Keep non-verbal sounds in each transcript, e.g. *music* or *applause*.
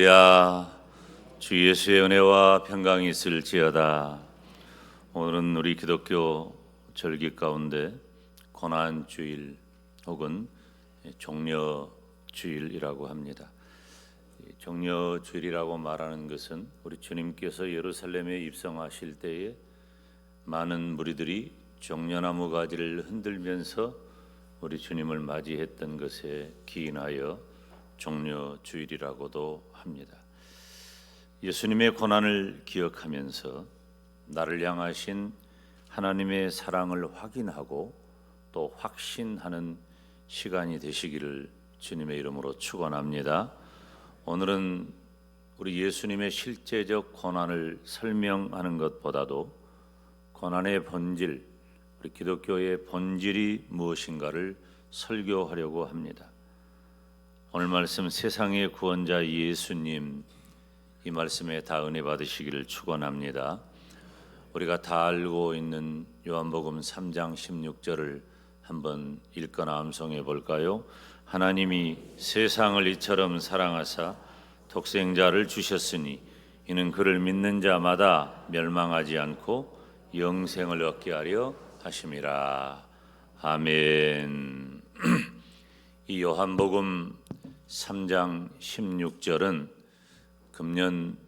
야, 주 예수의 은혜와 평강이 있을지어다. 오늘은 우리 기독교 절기 가운데 고난 주일 혹은 종려 주일이라고 합니다. 이 종려 주일이라고 말하는 것은 우리 주님께서 예루살렘에 입성하실 때에 많은 무리들이 종려나무 가지를 흔들면서 우리 주님을 맞이했던 것에 기인하여 종려 주일이라고도 합니다. 예수님의 고난을 기억하면서 나를 향하신 하나님의 사랑을 확인하고 또 확신하는 시간이 되시기를 주님의 이름으로 축원합니다. 오늘은 우리 예수님의 실제적 고난을 설명하는 것보다도 고난의 본질, 우리 기독교의 본질이 무엇인가를 설교하려고 합니다. 오늘 말씀 세상의 구원자 예수님 이 말씀에 다 은혜 받으시기를 축원합니다. 우리가 다 알고 있는 요한복음 3장 16절을 한번 읽거나 암송해 볼까요? 하나님이 세상을 이처럼 사랑하사 독생자를 주셨으니 이는 그를 믿는 자마다 멸망하지 않고 영생을 얻게 하려 하심이라. 아멘. *clears throat* 이 요한복음 3장 16절은 금년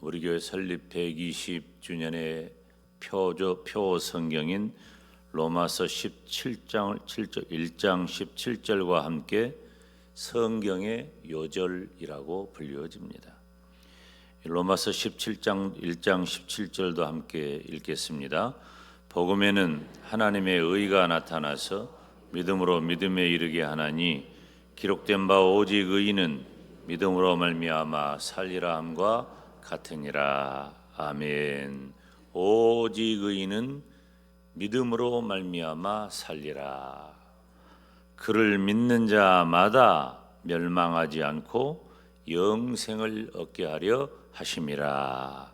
우리 교회 설립 120주년의 표조 표 성경인 로마서 17장 7절 1장 17절과 함께 성경의 요절이라고 불리워집니다. 로마서 17장 1장 17절도 함께 읽겠습니다. 복음에는 하나님의 의가 나타나서 믿음으로 믿음에 이르게 하나니 기록된 바 오직 의인은 믿음으로 말미암아 살리라 함과 같으니라. 아멘. 오직 의인은 믿음으로 말미암아 살리라. 그를 믿는 자마다 멸망하지 않고 영생을 얻게 하려 하심이라.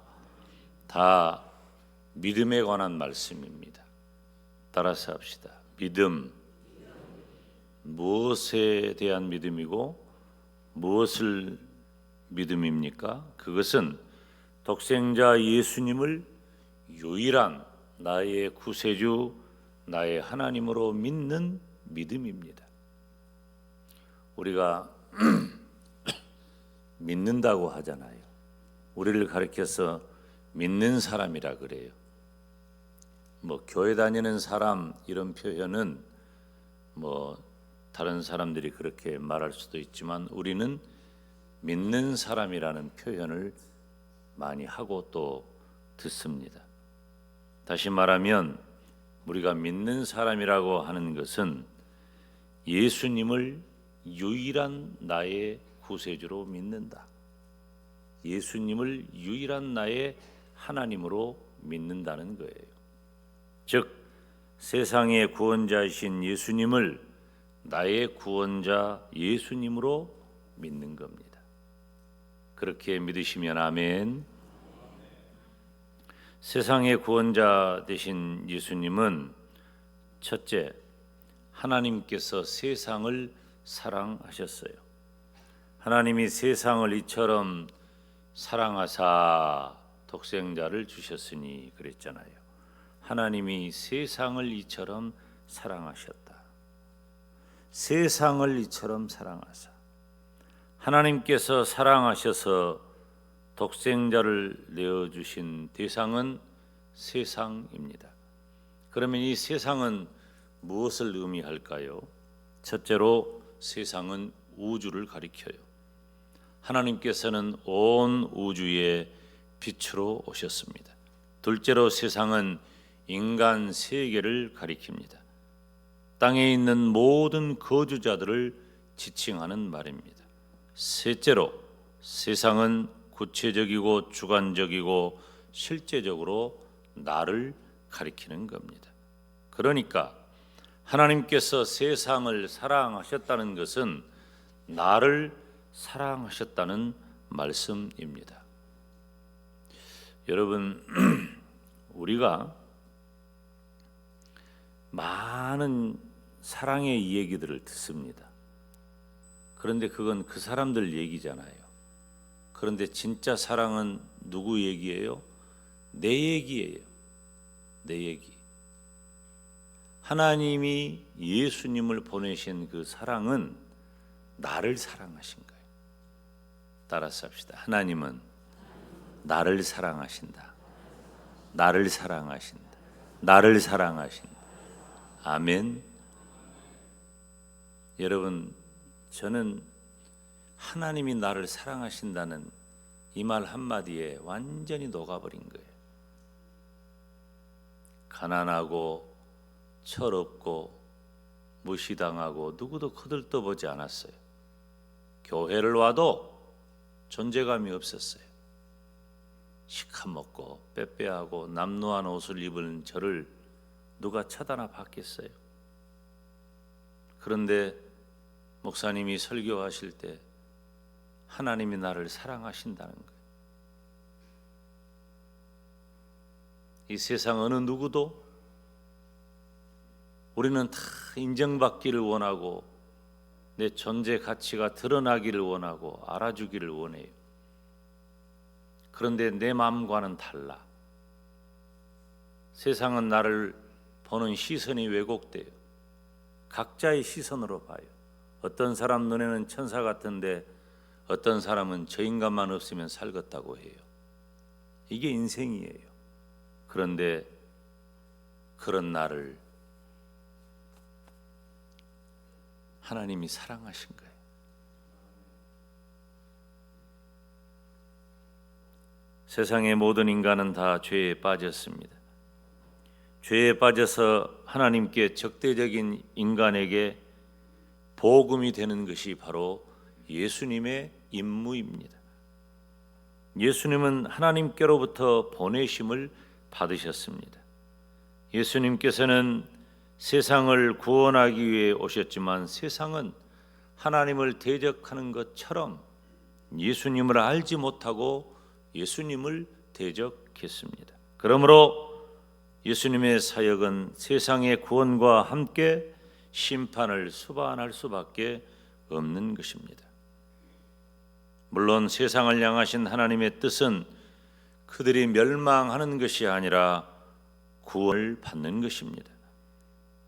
다 믿음에 관한 말씀입니다. 따라서 합시다. 믿음 무엇에 대한 믿음이고 무엇을 믿음입니까? 그것은 독생자 예수님을 유일한 나의 구세주, 나의 하나님으로 믿는 믿음입니다. 우리가 *clears throat* 믿는다고 하잖아요. 우리를 가리켜서 믿는 사람이라 그래요. 뭐 교회 다니는 사람 이런 표현은 뭐 다른 사람들이 그렇게 말할 수도 있지만 우리는 믿는 사람이라는 표현을 많이 하고 또 듣습니다. 다시 말하면 우리가 믿는 사람이라고 하는 것은 예수님을 유일한 나의 구세주로 믿는다. 예수님을 유일한 나의 하나님으로 믿는다는 거예요. 즉 세상의 구원자이신 예수님을 나의 구원자 예수님으로 믿는 겁니다. 그렇게 믿으시면 아멘. 세상의 구원자 되신 예수님은 첫째 하나님께서 세상을 사랑하셨어요. 하나님이 세상을 이처럼 사랑하사 독생자를 주셨으니 그랬잖아요. 하나님이 세상을 이처럼 사랑하셨다. 세상을 이처럼 사랑하사 하나님께서 사랑하셔서 독생자를 내어 주신 대상은 세상입니다. 그러면 이 세상은 무엇을 의미할까요? 첫째로 세상은 우주를 가리켜요. 하나님께서는 온 우주의 빛으로 오셨습니다. 둘째로 세상은 인간 세계를 가리킵니다. 땅에 있는 모든 거주자들을 지칭하는 말입니다. 셋째로 세상은 구체적이고 주관적이고 실제적으로 나를 가리키는 겁니다. 그러니까 하나님께서 세상을 사랑하셨다는 것은 나를 사랑하셨다는 말씀입니다. 여러분 *clears throat* 우리가 많은 사랑의 이야기들을 듣습니다. 그런데 그건 그 사람들 얘기잖아요. 그런데 진짜 사랑은 누구 얘기예요? 내 얘기예요. 내 얘기. 하나님이 예수님을 보내신 그 사랑은 나를 사랑하신 거예요. 따라서 합시다. 하나님은 나를 사랑하신다. 나를 사랑하신다. 나를 사랑하신다. 아멘. 여러분, 저는 하나님이 나를 사랑하신다는 이 말 한마디에 완전히 녹아버린 거예요. 가난하고 철없고 무시당하고 누구도 거들떠보지 않았어요. 교회를 와도 존재감이 없었어요. 시커멓고 빼빼하고 남루한 옷을 입은 저를 누가 쳐다나 봤겠어요. 그런데 목사님이 설교하실 때 하나님이 나를 사랑하신다는 거예요. 이 세상 어느 누구도 우리는 다 인정받기를 원하고 내 존재 가치가 드러나기를 원하고 알아주기를 원해요. 그런데 내 마음과는 달라. 세상은 나를 보는 시선이 왜곡돼요. 각자의 시선으로 봐요. 어떤 사람 눈에는 천사 같은데 어떤 사람은 저 인간만 없으면 살겠다고 해요. 이게 인생이에요. 그런데 그런 나를 하나님이 사랑하신 거예요. 세상의 모든 인간은 다 죄에 빠졌습니다. 죄에 빠져서 하나님께 적대적인 인간에게 복음이 되는 것이 바로 예수님의 임무입니다. 예수님은 하나님께로부터 보내심을 받으셨습니다. 예수님께서는 세상을 구원하기 위해 오셨지만 세상은 하나님을 대적하는 것처럼 예수님을 알지 못하고 예수님을 대적했습니다. 그러므로 예수님의 사역은 세상의 구원과 함께 심판을 수반할 수밖에 없는 것입니다. 물론 세상을 향하신 하나님의 뜻은 그들이 멸망하는 것이 아니라 구원을 받는 것입니다.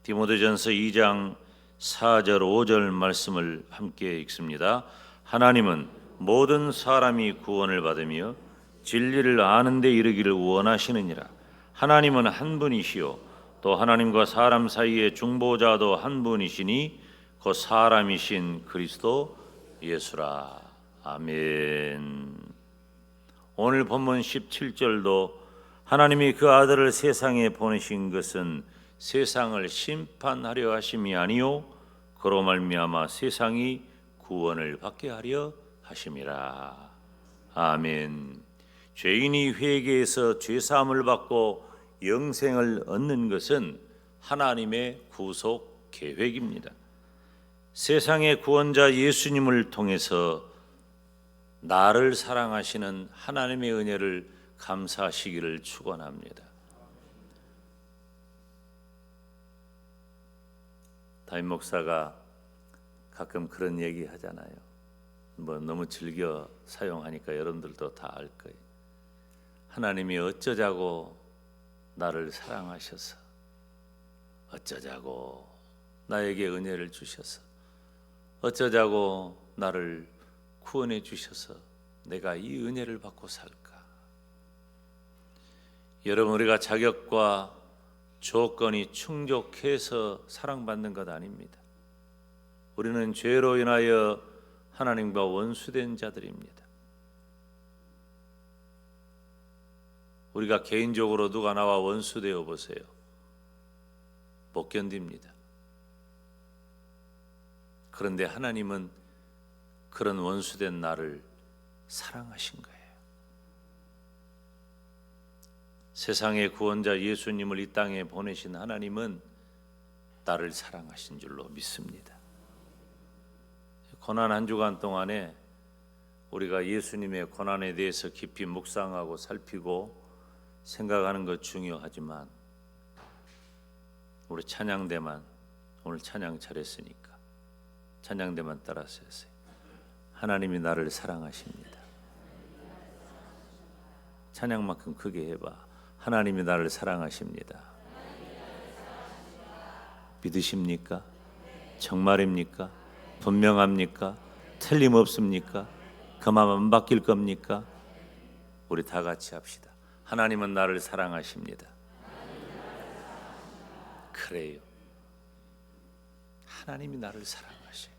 디모데전서 2장 4절 5절 말씀을 함께 읽습니다. 하나님은 모든 사람이 구원을 받으며 진리를 아는 데 이르기를 원하시느니라. 하나님은 한 분이시요 또 하나님과 사람 사이의 중보자도 한 분이시니 그 사람이신 그리스도 예수라. 아멘. 오늘 본문 17절도 하나님이 그 아들을 세상에 보내신 것은 세상을 심판하려 하심이 아니요 그로 말미암아 세상이 구원을 받게 하려 하심이라. 아멘. 죄인이 회개해서 죄 사함을 받고 영생을 얻는 것은 하나님의 구속 계획입니다. 세상의 구원자 예수님을 통해서 나를 사랑하시는 하나님의 은혜를 감사하시기를 축원합니다. 담임 목사가 가끔 그런 얘기 하잖아요. 뭐 너무 즐겨 사용하니까 여러분들도 다 알 거예요. 하나님이 어쩌자고 나를 사랑하셔서 어쩌자고 나에게 은혜를 주셔서 어쩌자고 나를 구원해 주셔서 내가 이 은혜를 받고 살까? 여러분 우리가 자격과 조건이 충족해서 사랑받는 것 아닙니다. 우리는 죄로 인하여 하나님과 원수된 자들입니다. 우리가 개인적으로 누가 나와 원수 되어 보세요. 못 견딥니다. 그런데 하나님은 그런 원수된 나를 사랑하신 거예요. 세상의 구원자 예수님을 이 땅에 보내신 하나님은 나를 사랑하신 줄로 믿습니다. 고난 한 주간 동안에 우리가 예수님의 고난에 대해서 깊이 묵상하고 살피고 생각하는 것 중요하지만 우리 찬양대만 오늘 찬양 잘했으니까 찬양대만 따라서 했어요. 하나님이 나를 사랑하십니다. 찬양만큼 크게 해봐. 하나님이 나를 사랑하십니다. 믿으십니까? 정말입니까? 분명합니까? 틀림없습니까? 그 마음 안 바뀔 겁니까? 우리 다 같이 합시다. 하나님은 나를 사랑하십니다. 그래요. 하나님이 나를 사랑하셔요.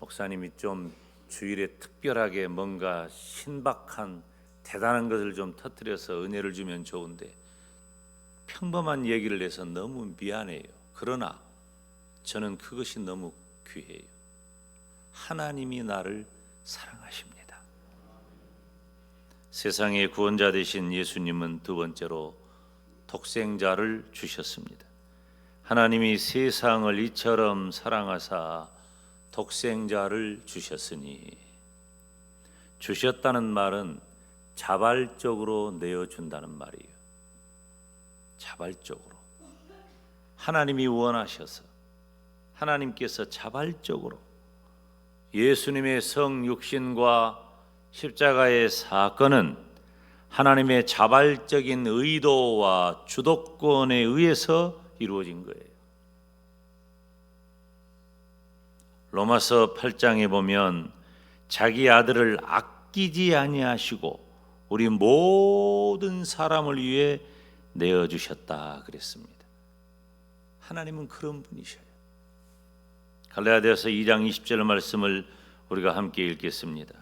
목사님이 좀 주일에 특별하게 뭔가 신박한 대단한 것을 좀 터뜨려서 은혜를 주면 좋은데 평범한 얘기를 해서 너무 미안해요. 그러나 저는 그것이 너무 귀해요. 하나님이 나를 사랑하십니다. 세상의 구원자 되신 예수님은 두 번째로 독생자를 주셨습니다. 하나님이 세상을 이처럼 사랑하사 독생자를 주셨으니 주셨다는 말은 자발적으로 내어준다는 말이에요. 자발적으로 하나님이 원하셔서 하나님께서 자발적으로 예수님의 성육신과 십자가의 사건은 하나님의 자발적인 의도와 주도권에 의해서 이루어진 거예요. 로마서 8장에 보면 자기 아들을 아끼지 아니하시고 우리 모든 사람을 위해 내어 주셨다 그랬습니다. 하나님은 그런 분이셔요. 갈라디아서 2장 20절 말씀을 우리가 함께 읽겠습니다.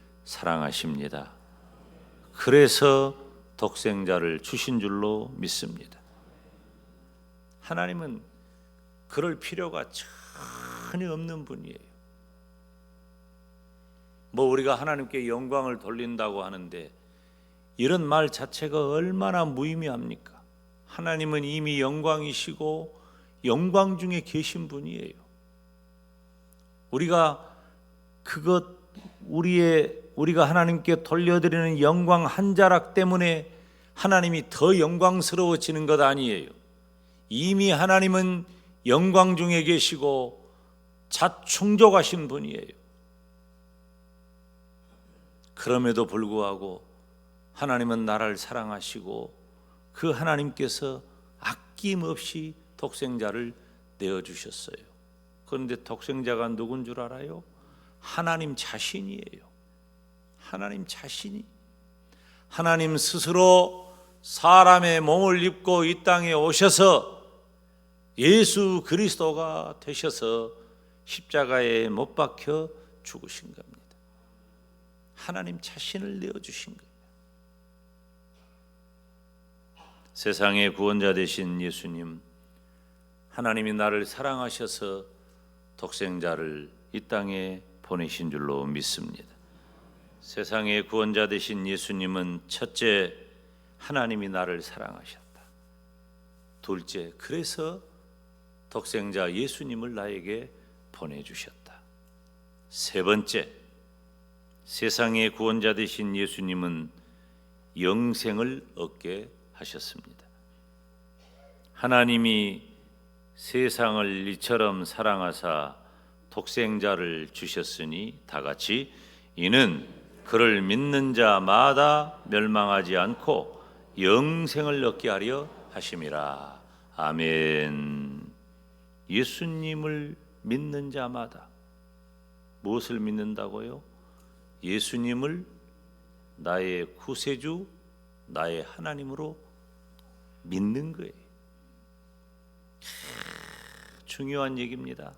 사랑하십니다. 그래서 독생자를 주신 줄로 믿습니다. 하나님은 그럴 필요가 전혀 없는 분이에요. 뭐 우리가 하나님께 영광을 돌린다고 하는데 이런 말 자체가 얼마나 무의미합니까? 하나님은 이미 영광이시고 영광 중에 계신 분이에요. 우리가 그것 우리의 우리가 하나님께 돌려드리는 영광 한 자락 때문에 하나님이 더 영광스러워지는 것 아니에요. 이미 하나님은 영광 중에 계시고 자충족하신 분이에요. 그럼에도 불구하고 하나님은 나를 사랑하시고 그 하나님께서 아낌없이 독생자를 내어 주셨어요. 그런데 독생자가 누군 줄 알아요? 하나님 자신이에요. 하나님 자신이 하나님 스스로 사람의 몸을 입고 이 땅에 오셔서 예수 그리스도가 되셔서 십자가에 못 박혀 죽으신 겁니다. 하나님 자신을 내어 주신 거예요. 세상의 구원자 되신 예수님 하나님이 나를 사랑하셔서 독생자를 이 땅에 보내신 줄로 믿습니다. 세상의 구원자 되신 예수님은 첫째 하나님이 나를 사랑하셨다. 둘째 그래서 독생자 예수님을 나에게 보내 주셨다. 세 번째 세상의 구원자 되신 예수님은 영생을 얻게 하셨습니다. 하나님이 세상을 이처럼 사랑하사 독생자를 주셨으니 다 같이 이는 그를 믿는 자마다 멸망하지 않고 영생을 얻게 하려 하심이라. 아멘. 예수님을 믿는 자마다 무엇을 믿는다고요? 예수님을 나의 구세주, 나의 하나님으로 믿는 거예요. 중요한 얘기입니다.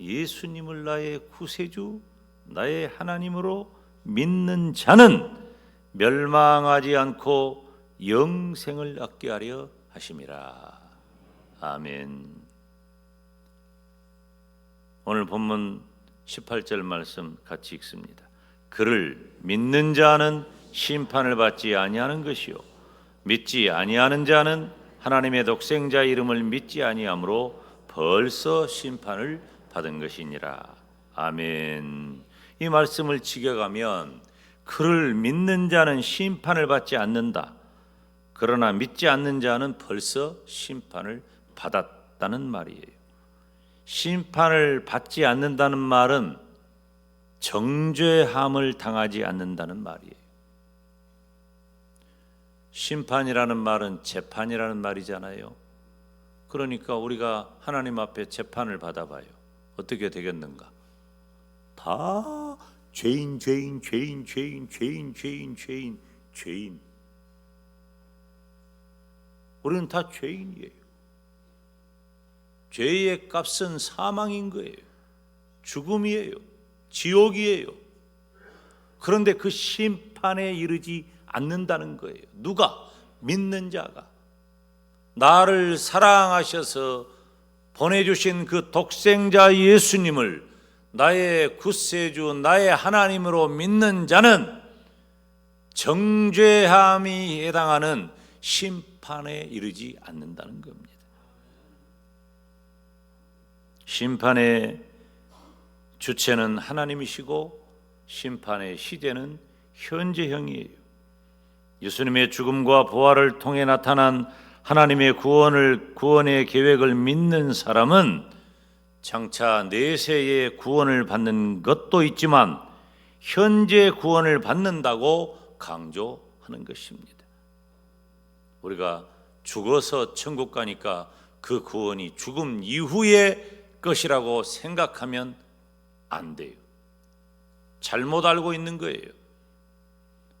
예수님을 나의 구세주, 나의 하나님으로 믿는 자는 멸망하지 않고 영생을 얻게 하려 하심이라. 아멘. 오늘 본문 18절 말씀 같이 읽습니다. 그를 믿는 자는 심판을 받지 아니하는 것이요 믿지 아니하는 자는 하나님의 독생자 이름을 믿지 아니하므로 벌써 심판을 받은 것이니라. 아멘. 이 말씀을 지켜가면 그를 믿는 자는 심판을 받지 않는다. 그러나 믿지 않는 자는 벌써 심판을 받았다는 말이에요. 심판을 받지 않는다는 말은 정죄함을 당하지 않는다는 말이에요. 심판이라는 말은 재판이라는 말이잖아요. 그러니까 우리가 하나님 앞에 재판을 받아봐요. 어떻게 되겠는가? 다 죄인, 죄인, 죄인, 죄인, 죄인, 죄인, 죄인, 죄인. 우리는 다 죄인이에요. 죄의 값은 사망인 거예요. 죽음이에요. 지옥이에요. 그런데 그 심판에 이르지 않는다는 거예요. 누가 믿는 자가 나를 사랑하셔서 보내주신 그 독생자 예수님을 나의 구세주, 나의 하나님으로 믿는 자는 정죄함이 해당하는 심판에 이르지 않는다는 겁니다. 심판의 주체는 하나님이시고 심판의 시대는 현재형이에요. 예수님의 죽음과 부활을 통해 나타난 하나님의 구원을 구원의 계획을 믿는 사람은 장차 내세의 구원을 받는 것도 있지만 현재 구원을 받는다고 강조하는 것입니다. 우리가 죽어서 천국 가니까 그 구원이 죽음 이후의 것이라고 생각하면 안 돼요. 잘못 알고 있는 거예요.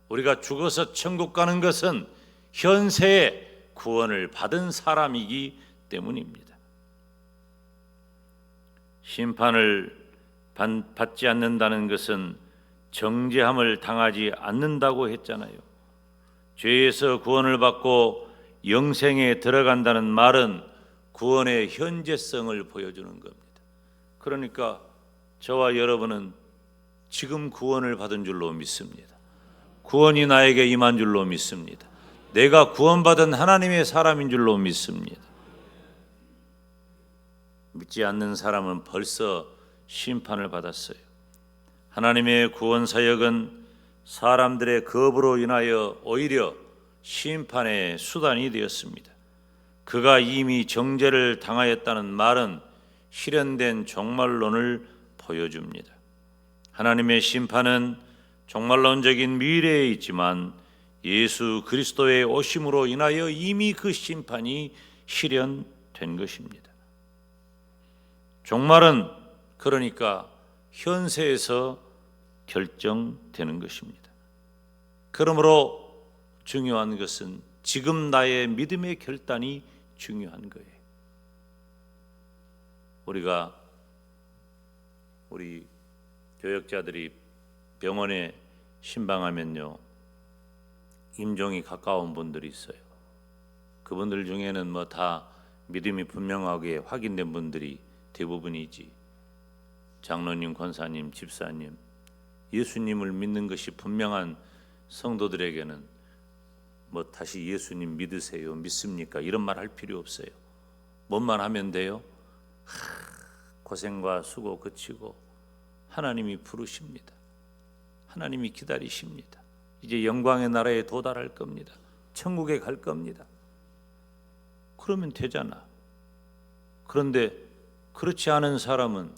우리가 죽어서 천국 가는 것은 현세에 구원을 받은 사람이기 때문입니다. 심판을 받지 않는다는 것은 정죄함을 당하지 않는다고 했잖아요. 죄에서 구원을 받고 영생에 들어간다는 말은 구원의 현재성을 보여주는 겁니다. 그러니까 저와 여러분은 지금 구원을 받은 줄로 믿습니다. 구원이 나에게 임한 줄로 믿습니다. 내가 구원받은 하나님의 사람인 줄로 믿습니다. 믿지 않는 사람은 벌써 심판을 받았어요. 하나님의 구원 사역은 사람들의 겁으로 인하여 오히려 심판의 수단이 되었습니다. 그가 이미 정죄를 당하였다는 말은 실현된 종말론을 보여줍니다. 하나님의 심판은 종말론적인 미래에 있지만 예수 그리스도의 오심으로 인하여 이미 그 심판이 실현된 것입니다. 종말은 그러니까 현세에서 결정되는 것입니다. 그러므로 중요한 것은 지금 나의 믿음의 결단이 중요한 거예요. 우리가 우리 교역자들이 병원에 신방하면요 임종이 가까운 분들이 있어요. 그분들 중에는 뭐 다 믿음이 분명하게 확인된 분들이 대부분이지. 장로님, 권사님, 집사님, 예수님을 믿는 것이 분명한 성도들에게는 뭐 다시 예수님 믿으세요, 믿습니까? 이런 말 할 필요 없어요. 뭔만 하면 돼요. 고생과 수고 그치고 하나님이 부르십니다. 하나님이 기다리십니다. 이제 영광의 나라에 도달할 겁니다. 천국에 갈 겁니다. 그러면 되잖아. 그런데 그렇지 않은 사람은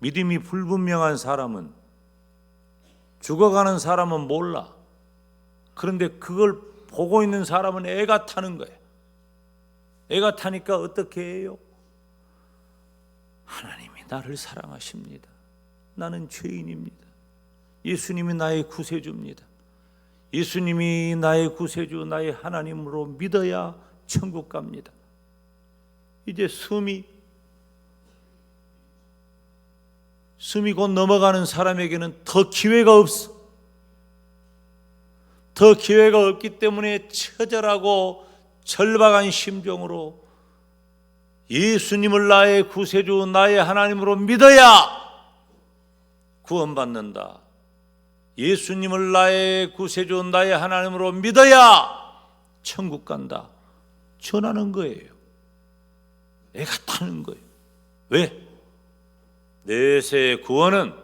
믿음이 불분명한 사람은 죽어가는 사람은 몰라. 그런데 그걸 보고 있는 사람은 애가 타는 거예요. 애가 타니까 어떻게 해요? 하나님이 나를 사랑하십니다. 나는 죄인입니다. 예수님이 나의 구세주입니다. 예수님이 나의 구세주, 나의 하나님으로 믿어야 천국 갑니다. 이제 숨이 숨이 곧 넘어가는 사람에게는 더 기회가 없어. 더 기회가 없기 때문에 처절하고 절박한 심정으로 예수님을 나의 구세주, 나의 하나님으로 믿어야 구원받는다. 예수님을 나의 구세주 나의 하나님으로 믿어야 천국 간다. 전하는 거예요. 애가 타는 거예요. 왜? 내세 구원은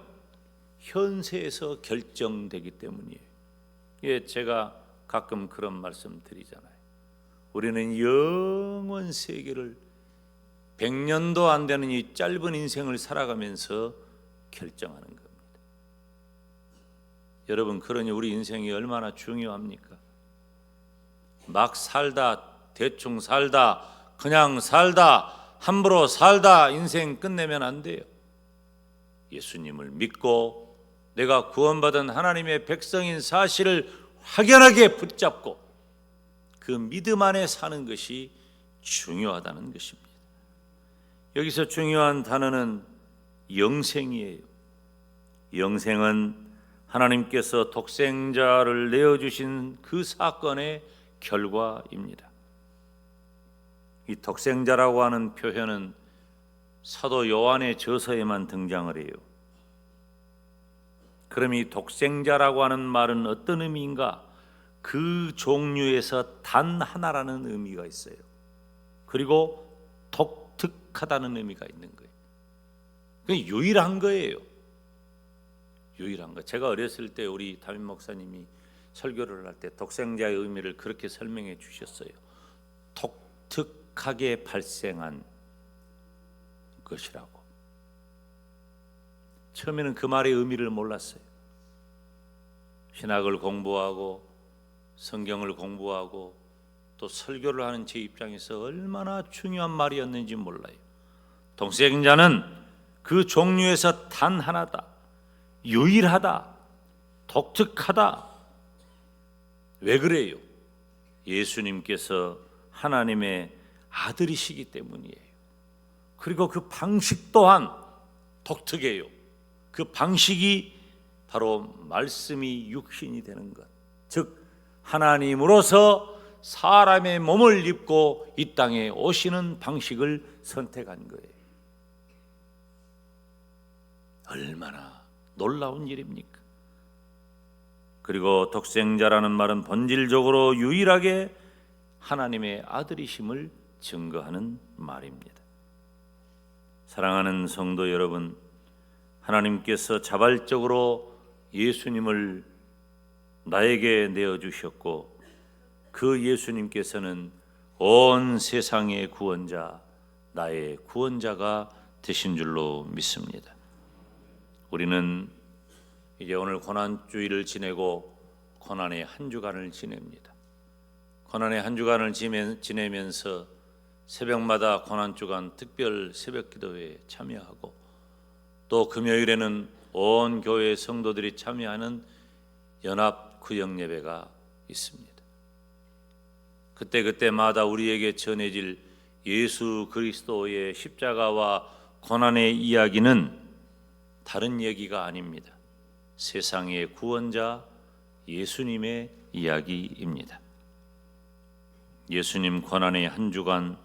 현세에서 결정되기 때문이에요. 예, 제가 가끔 그런 말씀 드리잖아요. 우리는 영원 세계를 100년도 안 되는 이 짧은 인생을 살아가면서 결정하는 겁니다. 여러분, 그러니 우리 인생이 얼마나 중요합니까? 막 살다, 대충 살다, 그냥 살다, 함부로 살다 인생 끝내면 안 돼요. 예수님을 믿고 내가 구원받은 하나님의 백성인 사실을 확연하게 붙잡고 그 믿음 안에 사는 것이 중요하다는 것입니다. 여기서 중요한 단어는 영생이에요. 영생은 하나님께서 독생자를 내어 주신 그 사건의 결과입니다. 이 독생자라고 하는 표현은 사도 요한의 저서에만 등장을 해요. 그럼 이 독생자라고 하는 말은 어떤 의미인가? 그 종류에서 단 하나라는 의미가 있어요. 그리고 독특하다는 의미가 있는 거예요. 그 유일한 거예요. 유일한 거. 제가 어렸을 때 우리 담임 목사님이 설교를 할 때 독생자의 의미를 그렇게 설명해 주셨어요. 독특하게 발생한 것이라고. 처음에는 그 말의 의미를 몰랐어요. 신학을 공부하고 성경을 공부하고 또 설교를 하는 제 입장에서 얼마나 중요한 말이었는지 몰라요. 동생자는 그 종류에서 단 하나다. 유일하다. 독특하다. 왜 그래요? 예수님께서 하나님의 아들이시기 때문이에요. 그리고 그 방식 또한 독특해요. 그 방식이 바로 말씀이 육신이 되는 것. 즉 하나님으로서 사람의 몸을 입고 이 땅에 오시는 방식을 선택한 거예요. 얼마나 놀라운 일입니까? 그리고 독생자라는 말은 본질적으로 유일하게 하나님의 아들이심을 증거하는 말입니다. 사랑하는 성도 여러분, 하나님께서 자발적으로 예수님을 나에게 내어 주셨고 그 예수님께서는 온 세상의 구원자, 나의 구원자가 되신 줄로 믿습니다. 우리는 이제 오늘 고난주일을 지내고 고난의 한 주간을 지냅니다. 고난의 한 주간을 지내면서 새벽마다 고난 주간 특별 새벽 기도회에 참여하고 또 금요일에는 온 교회 성도들이 참여하는 연합 구역 예배가 있습니다. 그때 그때마다 우리에게 전해질 예수 그리스도의 십자가와 고난의 이야기는 다른 얘기가 아닙니다. 세상의 구원자 예수님의 이야기입니다. 예수님 고난의 한 주간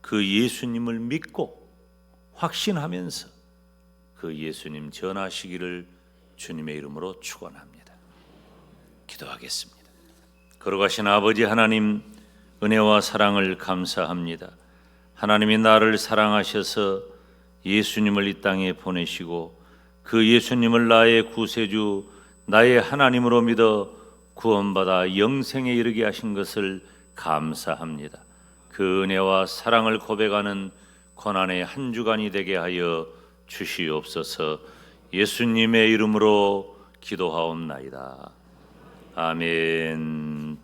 그 예수님을 믿고 확신하면서 그 예수님 전하시기를 주님의 이름으로 축원합니다. 기도하겠습니다. 걸어가신 아버지 하나님 은혜와 사랑을 감사합니다. 하나님이 나를 사랑하셔서 예수님을 이 땅에 보내시고 그 예수님을 나의 구세주 나의 하나님으로 믿어 구원받아 영생에 이르게 하신 것을 감사합니다. 그 은혜와 사랑을 고백하는 고난의 한 주간이 되게 하여 주시옵소서. 예수님의 이름으로 기도하옵나이다. 아멘.